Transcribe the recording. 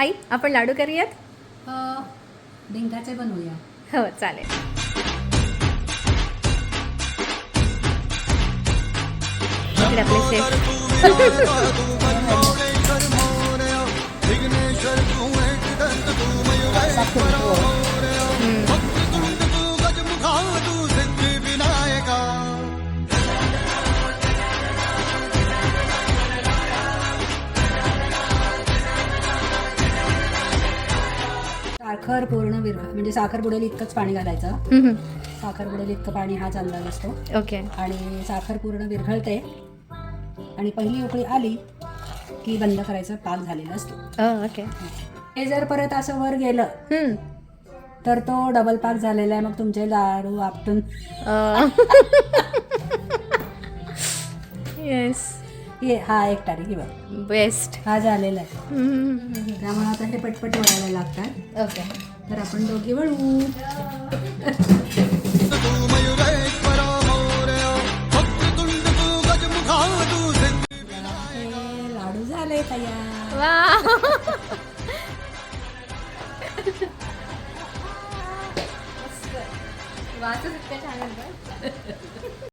आई आपण लाडू करूयात? डिंकाचे बनवूया. हो चालेल. आपले शेफ. साखर पूर्ण विरघ म्हणजे साखर बुडेल इतकंच पाणी घालायचं. हम्म. साखर बुडेल इतकं पाणी हाच अंदाज असतो ओके. आणि साखर पूर्ण विरघळते. आणि पहिली उकळी आली की बंद करायचं पाक झालेला असतो. ओके. हे जर परत असं वर गेलं हम्म. तर तो डबल पाक झालेला आहे. मग तुमचे लाडू आपटून. येस ये हा एक तारीख ही बघ. बेस्ट हा झालेला आहे. त्यामुळे आता हे पटपट वळायला लागतात. ओके तर आपण दोघी वळू. हे लाडू झाले तयार. वा वाचच इतकं छान